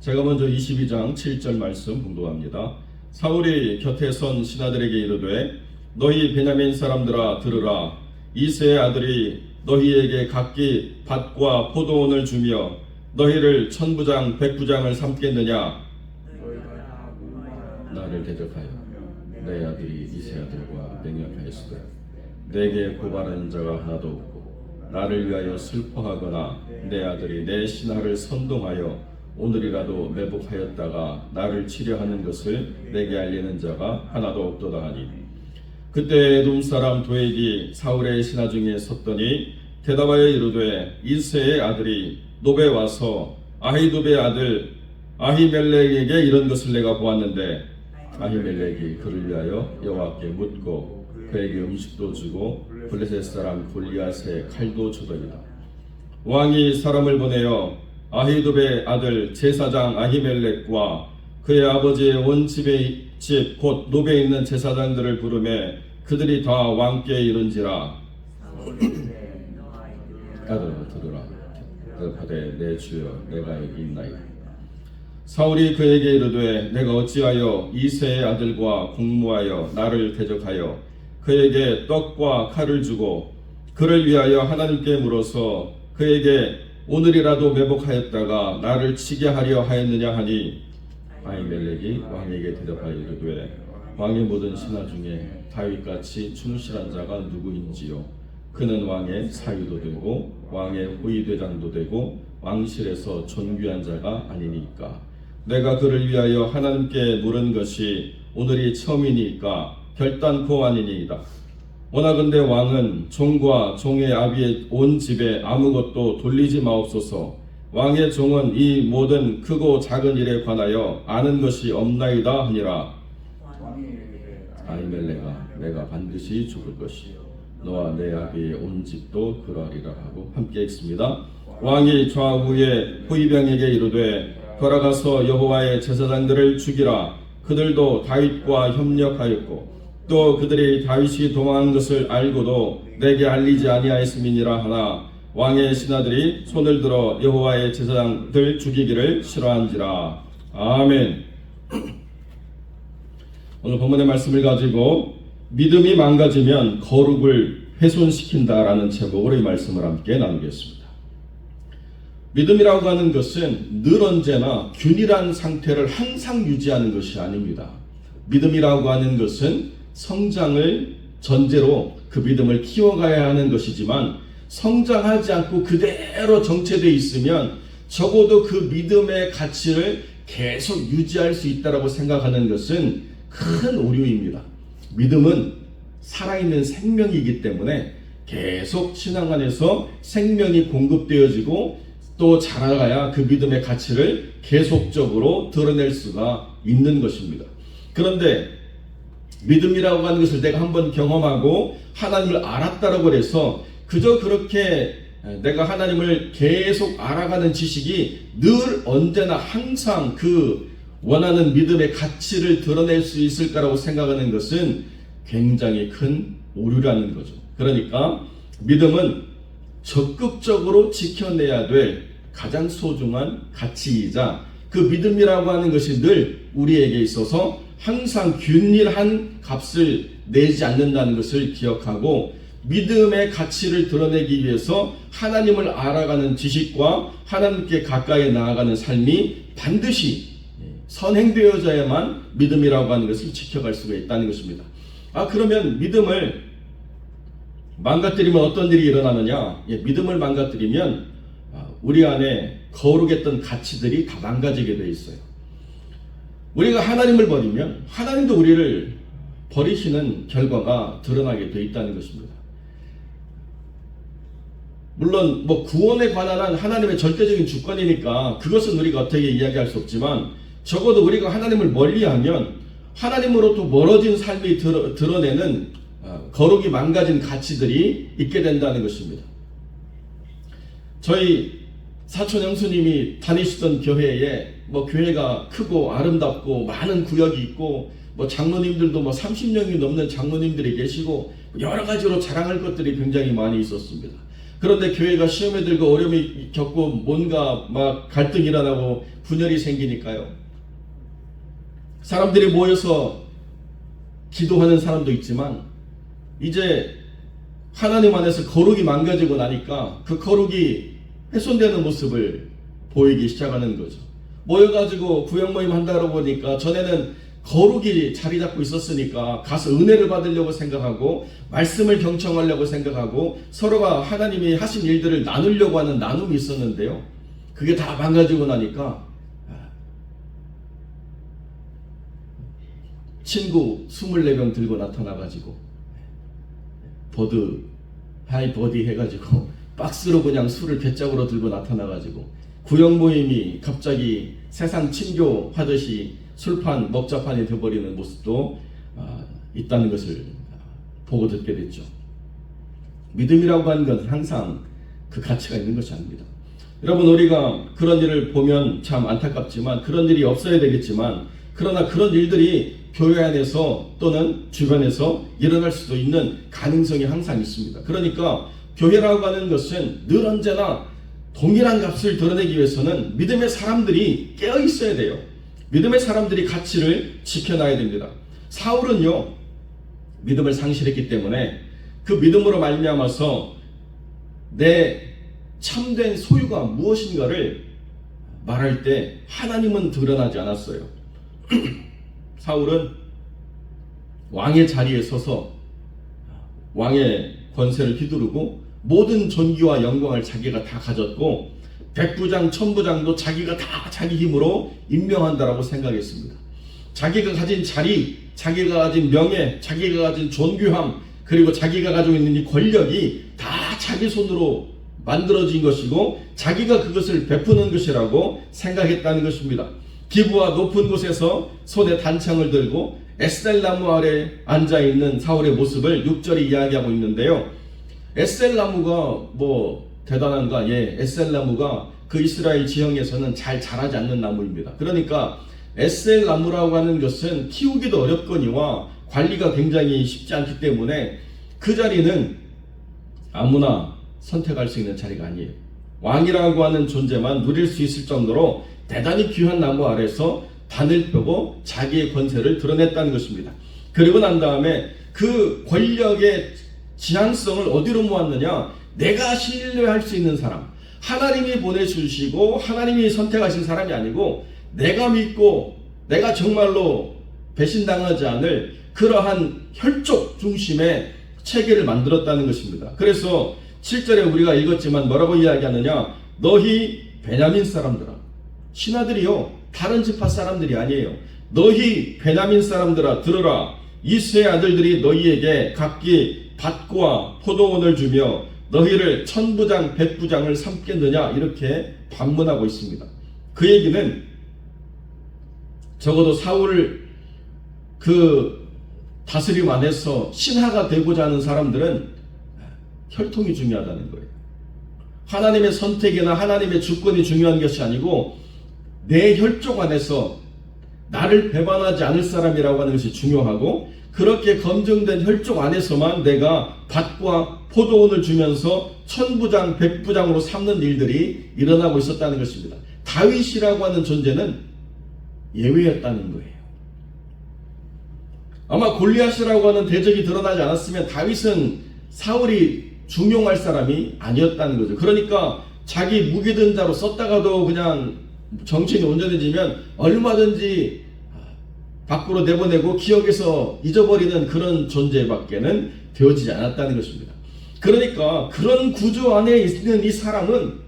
제가 먼저 22장 7절 말씀 공독합니다. 사울이 곁에 선 신하들에게 이르되 너희 베냐민 사람들아 들으라 이세의 아들이 너희에게 각기 밭과 포도원을 주며 너희를 천부장 백부장을 삼겠느냐 나를 대적하여 내 아들이 이세 아들과 맹약하였으되 내게 고발하는 자가 하나도 없고 나를 위하여 슬퍼하거나 내 아들이 내 신하를 선동하여 오늘이라도 매복하였다가 나를 치려하는 것을 내게 알리는 자가 하나도 없도다 하니. 그때 에돔 사람 도액이 사울의 신하 중에 섰더니 대답하여 이르되 이세의 아들이 노베 와서 아히도베의 아들 아히멜렉에게 이런 것을 내가 보았는데 아히멜렉이 그를 위하여 여호와께 묻고 그에게 음식도 주고 블레셋 사람 골리앗의 칼도 주더니라. 왕이 사람을 보내어 아히도베 아들 제사장 아히멜렉과 그의 아버지의 온 집의 집곧 노베에 있는 제사장들을 부르매 그들이 다 왕께 이른지라. 아들아 들으라. 대답하되 내 주여 내가 여기 있나이다. 사울이 그에게 이르되 내가 어찌하여 이세의 아들과 공무하여 나를 대적하여 그에게 떡과 칼을 주고 그를 위하여 하나님께 물어서 그에게 오늘이라도 매복하였다가 나를 치게 하려 하였느냐 하니 아이멜렉이 왕에게 대답하여 이르되 왕의 모든 신하 중에 다윗같이 충실한 자가 누구인지요? 그는 왕의 사유도 되고 왕의 호위대장도 되고 왕실에서 존귀한 자가 아니니까. 내가 그를 위하여 하나님께 물은 것이 오늘이 처음이니까 결단코 아니니이다 원하건대 왕은 종과 종의 아비의 온 집에 아무것도 돌리지 마옵소서. 왕의 종은 이 모든 크고 작은 일에 관하여 아는 것이 없나이다 하니라. 아이멜레가 내가 반드시 죽을 것이요 너와 내 아비의 온 집도 그러하리라 하고 함께 읽습니다. 왕이 좌우에 호위병에게 이르되 돌아가서 여호와의 제사장들을 죽이라 그들도 다윗과 협력하였고 또 그들이 다윗이 도망한 것을 알고도 내게 알리지 아니하였음이니라 하나 왕의 신하들이 손을 들어 여호와의 제사장들 죽이기를 싫어한지라 아멘. 오늘 본문의 말씀을 가지고 믿음이 망가지면 거룩을 훼손시킨다라는 제목으로 이 말씀을 함께 나누겠습니다. 믿음이라고 하는 것은 늘 언제나 균일한 상태를 항상 유지하는 것이 아닙니다. 믿음이라고 하는 것은 성장을 전제로 그 믿음을 키워가야 하는 것이지만 성장하지 않고 그대로 정체되어 있으면 적어도 그 믿음의 가치를 계속 유지할 수 있다라고 생각하는 것은 큰 오류입니다. 믿음은 살아있는 생명이기 때문에 계속 신앙 안에서 생명이 공급되어지고 또 자라가야 그 믿음의 가치를 계속적으로 드러낼 수가 있는 것입니다. 그런데 믿음이라고 하는 것을 내가 한번 경험하고 하나님을 알았다라고 해서 그저 그렇게 내가 하나님을 계속 알아가는 지식이 늘 언제나 항상 그 원하는 믿음의 가치를 드러낼 수 있을까라고 생각하는 것은 굉장히 큰 오류라는 거죠. 그러니까 믿음은 적극적으로 지켜내야 될 가장 소중한 가치이자 그 믿음이라고 하는 것이 늘 우리에게 있어서 항상 균일한 값을 내지 않는다는 것을 기억하고 믿음의 가치를 드러내기 위해서 하나님을 알아가는 지식과 하나님께 가까이 나아가는 삶이 반드시 선행되어져야만 믿음이라고 하는 것을 지켜갈 수가 있다는 것입니다. 아, 그러면 믿음을 망가뜨리면 어떤 일이 일어나느냐? 예, 믿음을 망가뜨리면 아, 우리 안에 거룩했던 가치들이 다 망가지게 돼 있어요. 우리가 하나님을 버리면 하나님도 우리를 버리시는 결과가 드러나게 돼 있다는 것입니다. 물론 뭐 구원에 관한 한 하나님의 절대적인 주권이니까 그것은 우리가 어떻게 이야기할 수 없지만 적어도 우리가 하나님을 멀리하면 하나님으로부터 멀어진 삶이 드러, 드러내는 어, 거룩이 망가진 가치들이 있게 된다는 것입니다. 저희 사촌 형수님이 다니시던 교회에 뭐 교회가 크고 아름답고 많은 구역이 있고 뭐 장로님들도 뭐 30명이 넘는 장로님들이 계시고 여러 가지로 자랑할 것들이 굉장히 많이 있었습니다. 그런데 교회가 시험에 들고 어려움이 겪고 뭔가 막 갈등이 일어나고 분열이 생기니까요. 사람들이 모여서 기도하는 사람도 있지만 이제 하나님 안에서 거룩이 망가지고 나니까 그 거룩이 훼손되는 모습을 보이기 시작하는 거죠. 모여가지고 구역 모임 한다고 보니까 전에는 거룩이 자리 잡고 있었으니까 가서 은혜를 받으려고 생각하고 말씀을 경청하려고 생각하고 서로가 하나님이 하신 일들을 나누려고 하는 나눔이 있었는데요. 그게 다 망가지고 나니까 친구 24명 들고 나타나가지고 버드 하이 버디 해가지고 박스로 그냥 술을 배짝으로 들고 나타나가지고 구역 모임이 갑자기 세상 친교 하듯이 술판 먹자판이 되어버리는 모습도 아, 있다는 것을 보고 듣게 됐죠. 믿음이라고 하는 건 항상 그 가치가 있는 것이 아닙니다. 여러분 우리가 그런 일을 보면 참 안타깝지만 그런 일이 없어야 되겠지만 그러나 그런 일들이 교회 안에서 또는 주변에서 일어날 수도 있는 가능성이 항상 있습니다. 그러니까 교회라고 하는 것은 늘 언제나 동일한 값을 드러내기 위해서는 믿음의 사람들이 깨어 있어야 돼요. 믿음의 사람들이 가치를 지켜놔야 됩니다. 사울은요 믿음을 상실했기 때문에 그 믿음으로 말미암아서 내 참된 소유가 무엇인가를 말할 때 하나님은 드러나지 않았어요. 사울은 왕의 자리에 서서 왕의 권세를 휘두르고 모든 존귀와 영광을 자기가 다 가졌고 백부장, 천부장도 자기가 다 자기 힘으로 임명한다라고 생각했습니다. 자기가 가진 자리, 자기가 가진 명예, 자기가 가진 존귀함, 그리고 자기가 가지고 있는 이 권력이 다 자기 손으로 만들어진 것이고 자기가 그것을 베푸는 것이라고 생각했다는 것입니다. 기부와 높은 곳에서 손에 단창을 들고 에스겔 나무 아래 앉아 있는 사울의 모습을 6절이 이야기하고 있는데요. 에스겔 나무가 뭐 대단한가? 예, 에스겔 나무가 그 이스라엘 지형에서는 잘 자라지 않는 나무입니다. 그러니까 에스겔 나무라고 하는 것은 키우기도 어렵거니와 관리가 굉장히 쉽지 않기 때문에 그 자리는 아무나 선택할 수 있는 자리가 아니에요. 왕이라고 하는 존재만 누릴 수 있을 정도로 대단히 귀한 나무 아래서 단을 펴고 자기의 권세를 드러냈다는 것입니다. 그리고 난 다음에 그 권력의 지향성을 어디로 모았느냐? 내가 신뢰할 수 있는 사람. 하나님이 보내주시고 하나님이 선택하신 사람이 아니고 내가 믿고 내가 정말로 배신당하지 않을 그러한 혈족 중심의 체계를 만들었다는 것입니다. 그래서 7절에 우리가 읽었지만 뭐라고 이야기하느냐? 너희 베냐민 사람들아. 신하들이요. 다른 지파 사람들이 아니에요. 너희 베냐민 사람들아 들어라. 이스의 아들들이 너희에게 각기 밭과 포도원을 주며 너희를 천부장 백부장을 삼겠느냐 이렇게 반문하고 있습니다. 그 얘기는 적어도 사울 그 다스림 안에서 신하가 되고자 하는 사람들은 혈통이 중요하다는 거예요. 하나님의 선택이나 하나님의 주권이 중요한 것이 아니고 내 혈족 안에서 나를 배반하지 않을 사람이라고 하는 것이 중요하고 그렇게 검증된 혈족 안에서만 내가 밭과 포도원을 주면서 천부장, 백부장으로 삼는 일들이 일어나고 있었다는 것입니다. 다윗이라고 하는 존재는 예외였다는 거예요. 아마 골리앗이라고 하는 대적이 드러나지 않았으면 다윗은 사울이 중용할 사람이 아니었다는 거죠. 그러니까 자기 무기든 자로 썼다가도 그냥 정신이 온전해지면 얼마든지 밖으로 내보내고 기억에서 잊어버리는 그런 존재밖에는 되어지지 않았다는 것입니다. 그러니까 그런 구조 안에 있는 이 사람은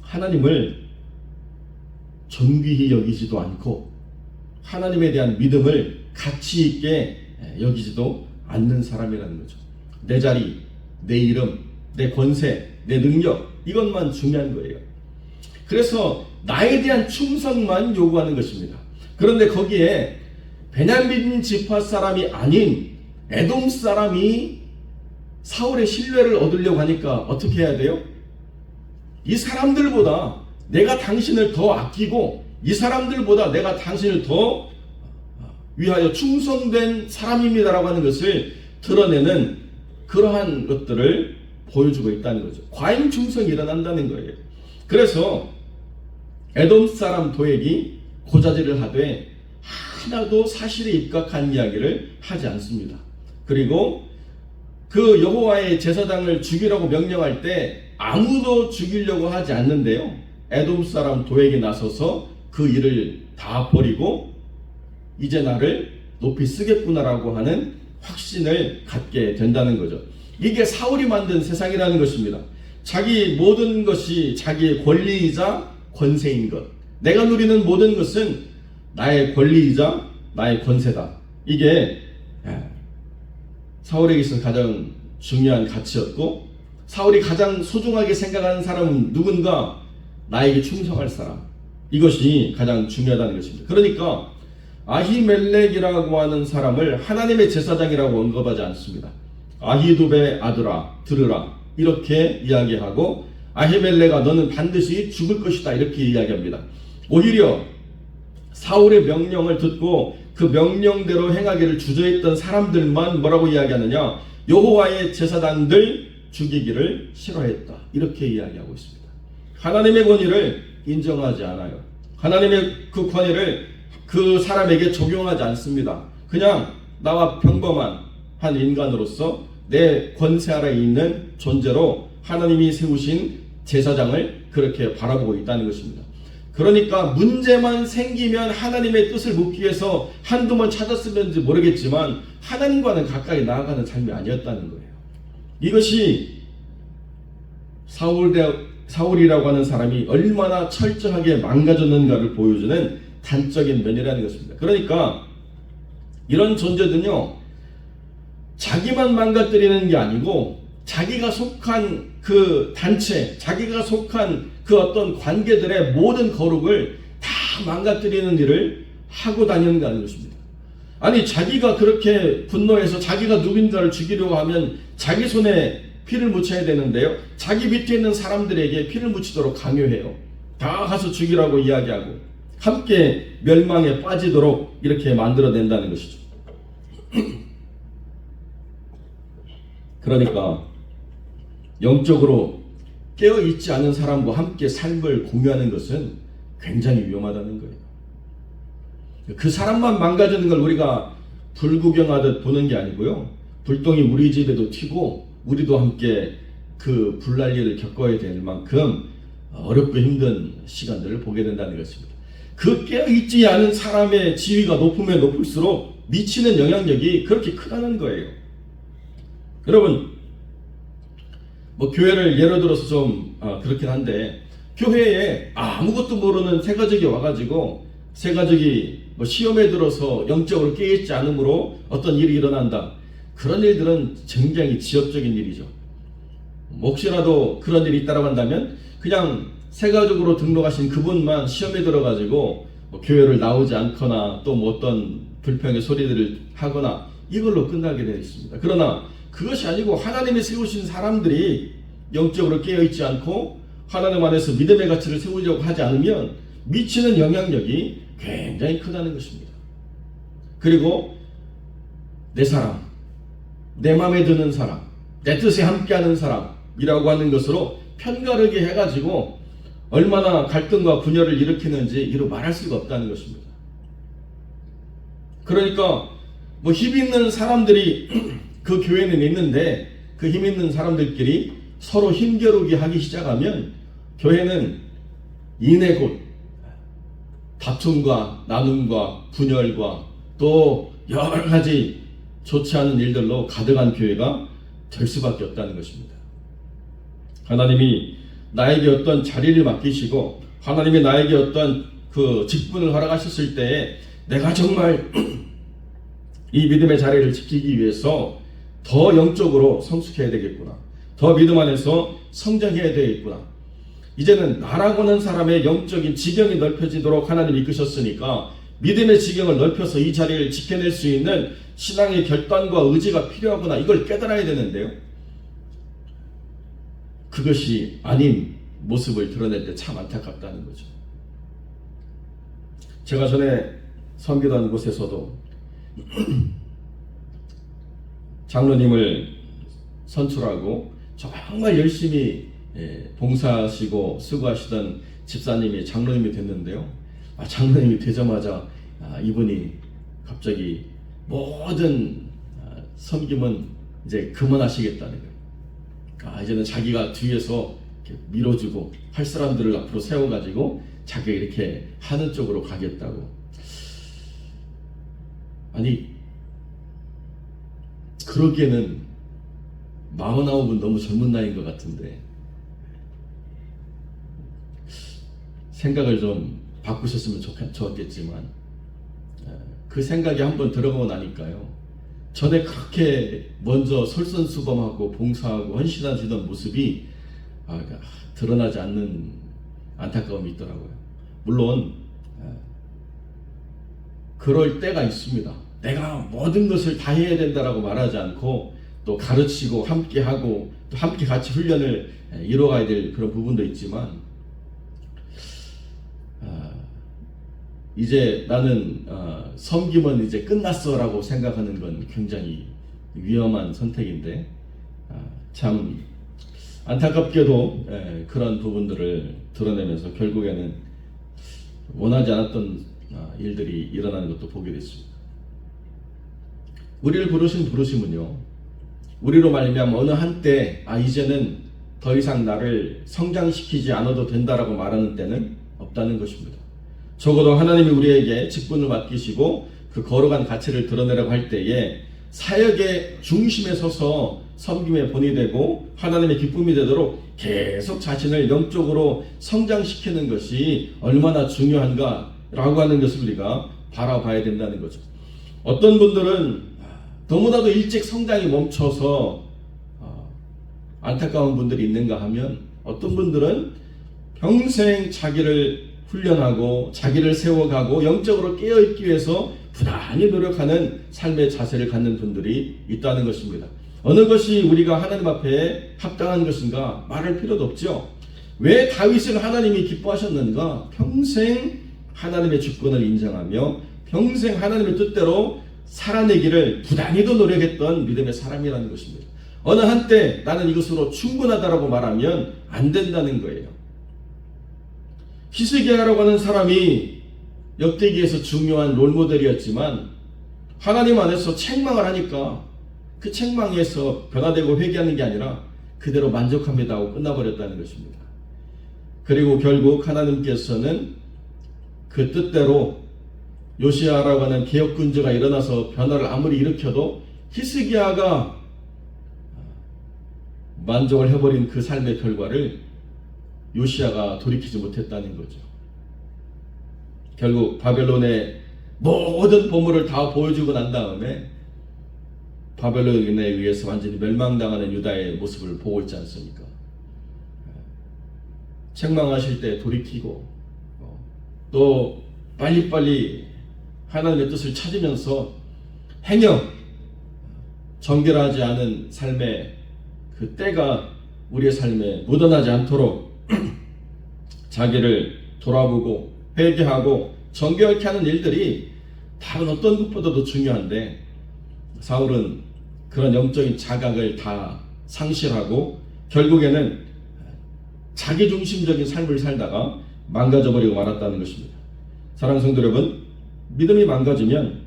하나님을 존귀히 여기지도 않고 하나님에 대한 믿음을 가치 있게 여기지도 않는 사람이라는 거죠. 내 자리, 내 이름, 내 권세, 내 능력 이것만 중요한 거예요. 그래서 나에 대한 충성만 요구하는 것입니다. 그런데 거기에 베냐민 지파 사람이 아닌 에돔 사람이 사울의 신뢰를 얻으려고 하니까 어떻게 해야 돼요? 이 사람들보다 내가 당신을 더 아끼고 이 사람들보다 내가 당신을 더 위하여 충성된 사람입니다라고 하는 것을 드러내는 그러한 것들을 보여주고 있다는 거죠. 과잉 충성이 일어난다는 거예요. 그래서 에돔 사람 도액이 고자질을 하되 하나도 사실에 입각한 이야기를 하지 않습니다. 그리고 그 여호와의 제사장을 죽이라고 명령할 때 아무도 죽이려고 하지 않는데요. 에돔 사람 도액이 나서서 그 일을 다 버리고 이제 나를 높이 쓰겠구나라고 하는 확신을 갖게 된다는 거죠. 이게 사울이 만든 세상이라는 것입니다. 자기 모든 것이 자기의 권리이자 권세인 것. 내가 누리는 모든 것은 나의 권리이자 나의 권세다. 이게 예, 사울에게 있어서 가장 중요한 가치였고 사울이 가장 소중하게 생각하는 사람은 누군가 나에게 충성할 사람. 이것이 가장 중요하다는 것입니다. 그러니까 아히멜렉이라고 하는 사람을 하나님의 제사장이라고 언급하지 않습니다. 아히두베 아들아 들으라 이렇게 이야기하고 아히멜렉아 너는 반드시 죽을 것이다 이렇게 이야기합니다. 오히려 사울의 명령을 듣고 그 명령대로 행하기를 주저했던 사람들만 뭐라고 이야기하느냐 여호와의 제사장들 죽이기를 싫어했다 이렇게 이야기하고 있습니다. 하나님의 권위를 인정하지 않아요. 하나님의 그 권위를 그 사람에게 적용하지 않습니다. 그냥 나와 평범한 한 인간으로서 내 권세 아래에 있는 존재로 하나님이 세우신 제사장을 그렇게 바라보고 있다는 것입니다. 그러니까 문제만 생기면 하나님의 뜻을 묻기 위해서 한두 번 찾았으면지 모르겠지만 하나님과는 가까이 나아가는 삶이 아니었다는 거예요. 이것이 사울 사울이라고 하는 사람이 얼마나 철저하게 망가졌는가를 보여주는 단적인 면이라는 것입니다. 그러니까 이런 존재들은요, 자기만 망가뜨리는 게 아니고 자기가 속한 그 단체, 자기가 속한 그 어떤 관계들의 모든 거룩을 다 망가뜨리는 일을 하고 다니는다는 것입니다. 아니 자기가 그렇게 분노해서 자기가 누군가를 죽이려고 하면 자기 손에 피를 묻혀야 되는데요. 자기 밑에 있는 사람들에게 피를 묻히도록 강요해요. 다 가서 죽이라고 이야기하고 함께 멸망에 빠지도록 이렇게 만들어낸다는 것이죠. 그러니까 영적으로 깨어 있지 않은 사람과 함께 삶을 공유하는 것은 굉장히 위험하다는 거예요. 그 사람만 망가지는 걸 우리가 불구경하듯 보는 게 아니고요. 불똥이 우리 집에도 튀고 우리도 함께 그 불난리를 겪어야 될 만큼 어렵고 힘든 시간들을 보게 된다는 것입니다. 그 깨어있지 않은 사람의 지위가 높으면 높을수록 미치는 영향력이 그렇게 크다는 거예요. 여러분, 뭐 교회를 예로 들어서 좀 어, 그렇긴 한데 교회에 아무것도 모르는 새 가족이 와가지고 새 가족이 뭐 시험에 들어서 영적으로 깨있지 않으므로 어떤 일이 일어난다. 그런 일들은 굉장히 지역적인 일이죠. 혹시라도 그런 일이 있다고 한다면 그냥 새 가족으로 등록하신 그분만 시험에 들어가지고 뭐 교회를 나오지 않거나 또 뭐 어떤 불평의 소리들을 하거나 이걸로 끝나게 되어 있습니다. 그러나 그것이 아니고 하나님이 세우신 사람들이 영적으로 깨어 있지 않고 하나님 안에서 믿음의 가치를 세우려고 하지 않으면 미치는 영향력이 굉장히 크다는 것입니다. 그리고 내 사람, 내 마음에 드는 사람, 내 뜻에 함께하는 사람이라고 하는 것으로 편가르게 해가지고 얼마나 갈등과 분열을 일으키는지 이루 말할 수가 없다는 것입니다. 그러니까 뭐 힘 있는 사람들이 그 교회는 있는데 그 힘 있는 사람들끼리 서로 힘겨루기 하기 시작하면 교회는 이내 곧 다툼과 나눔과 분열과 또 여러 가지 좋지 않은 일들로 가득한 교회가 될 수밖에 없다는 것입니다. 하나님이 나에게 어떤 자리를 맡기시고 하나님이 나에게 어떤 그 직분을 허락하셨을 때에 내가 정말 이 믿음의 자리를 지키기 위해서 더 영적으로 성숙해야 되겠구나. 더 믿음 안에서 성장해야 되겠구나. 이제는 나라고 하는 사람의 영적인 지경이 넓혀지도록 하나님 이끄셨으니까 믿음의 지경을 넓혀서 이 자리를 지켜낼 수 있는 신앙의 결단과 의지가 필요하구나. 이걸 깨달아야 되는데요. 그것이 아닌 모습을 드러낼 때 참 안타깝다는 거죠. 제가 전에 섬기던 곳에서도 장로님을 선출하고 정말 열심히 예, 봉사하시고 수고하시던 집사님이 장로님이 됐는데요. 아, 장로님이 되자마자 아, 이분이 갑자기 모든 아, 섬김은 이제 그만하시겠다는 거예요. 아, 이제는 자기가 뒤에서 밀어주고 할 사람들을 앞으로 세워가지고 자기가 이렇게 하는 쪽으로 가겠다고. 아니, 그러기에는 마흔아홉은 너무 젊은 나이인 것 같은데 생각을 좀 바꾸셨으면 좋겠, 좋았겠지만 에, 그 생각이 한번 들어가고 나니까요. 전에 그렇게 먼저 솔선수범하고 봉사하고 헌신하시던 모습이 아, 드러나지 않는 안타까움이 있더라고요. 물론 에, 그럴 때가 있습니다 내가 모든 것을 다 해야 된다라고 말하지 않고 또 가르치고 함께 하고 또 함께 같이 훈련을 이뤄가야 될 그런 부분도 있지만 아, 이제 나는 어, 섬김은 이제 끝났어라고 생각하는 건 굉장히 위험한 선택인데 아, 참 안타깝게도 예, 그런 부분들을 드러내면서 결국에는 원하지 않았던 아, 일들이 일어나는 것도 보게 됐습니다. 우리를 부르신 부르심은요. 우리로 말미암아 어느 한때 아 이제는 더 이상 나를 성장시키지 않아도 된다라고 말하는 때는 없다는 것입니다. 적어도 하나님이 우리에게 직분을 맡기시고 그 거룩한 가치를 드러내라고 할 때에 사역의 중심에 서서 섬김의 본이 되고 하나님의 기쁨이 되도록 계속 자신을 영적으로 성장시키는 것이 얼마나 중요한가라고 하는 것을 우리가 바라봐야 된다는 거죠. 어떤 분들은 너무나도 일찍 성장이 멈춰서 어, 안타까운 분들이 있는가 하면 어떤 분들은 평생 자기를 훈련하고 자기를 세워가고 영적으로 깨어있기 위해서 부단히 노력하는 삶의 자세를 갖는 분들이 있다는 것입니다. 어느 것이 우리가 하나님 앞에 합당한 것인가 말할 필요도 없죠. 왜 다윗을 하나님이 기뻐하셨는가? 평생 하나님의 주권을 인정하며 평생 하나님의 뜻대로 살아내기를 부단히도 노력했던 믿음의 사람이라는 것입니다. 어느 한때 나는 이것으로 충분하다라고 말하면 안 된다는 거예요. 히스기야라고 하는 사람이 역대기에서 중요한 롤모델이었지만 하나님 안에서 책망을 하니까 그 책망에서 변화되고 회개하는 게 아니라 그대로 만족합니다 하고 끝나버렸다는 것입니다. 그리고 결국 하나님께서는 그 뜻대로 요시아라고 하는 개혁 군주가 일어나서 변화를 아무리 일으켜도 히스기야가 만족을 해버린 그 삶의 결과를 요시아가 돌이키지 못했다는 거죠. 결국 바벨론의 모든 보물을 다 보여주고 난 다음에 바벨론에 의해서 완전히 멸망당하는 유다의 모습을 보고 있지 않습니까? 책망하실 때 돌이키고 어, 또 빨리빨리 하나님의 뜻을 찾으면서 행여 정결하지 않은 삶의 그 때가 우리의 삶에 묻어나지 않도록 자기를 돌아보고 회개하고 정결케 하는 일들이 다른 어떤 것보다도 중요한데 사울은 그런 영적인 자각을 다 상실하고 결국에는 자기 중심적인 삶을 살다가 망가져버리고 말았다는 것입니다. 사랑하는 성도 여러분, 믿음이 망가지면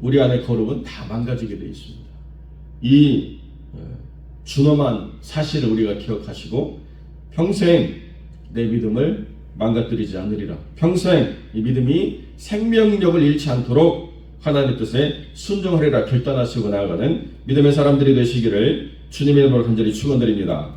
우리 안의 거룩은 다 망가지게 되어 있습니다. 이 어, 준엄한 사실을 우리가 기억하시고 평생 내 믿음을 망가뜨리지 않으리라. 평생 이 믿음이 생명력을 잃지 않도록 하나님의 뜻에 순종하리라 결단하시고 나아가는 믿음의 사람들이 되시기를 주님의 이름으로 간절히 축원드립니다.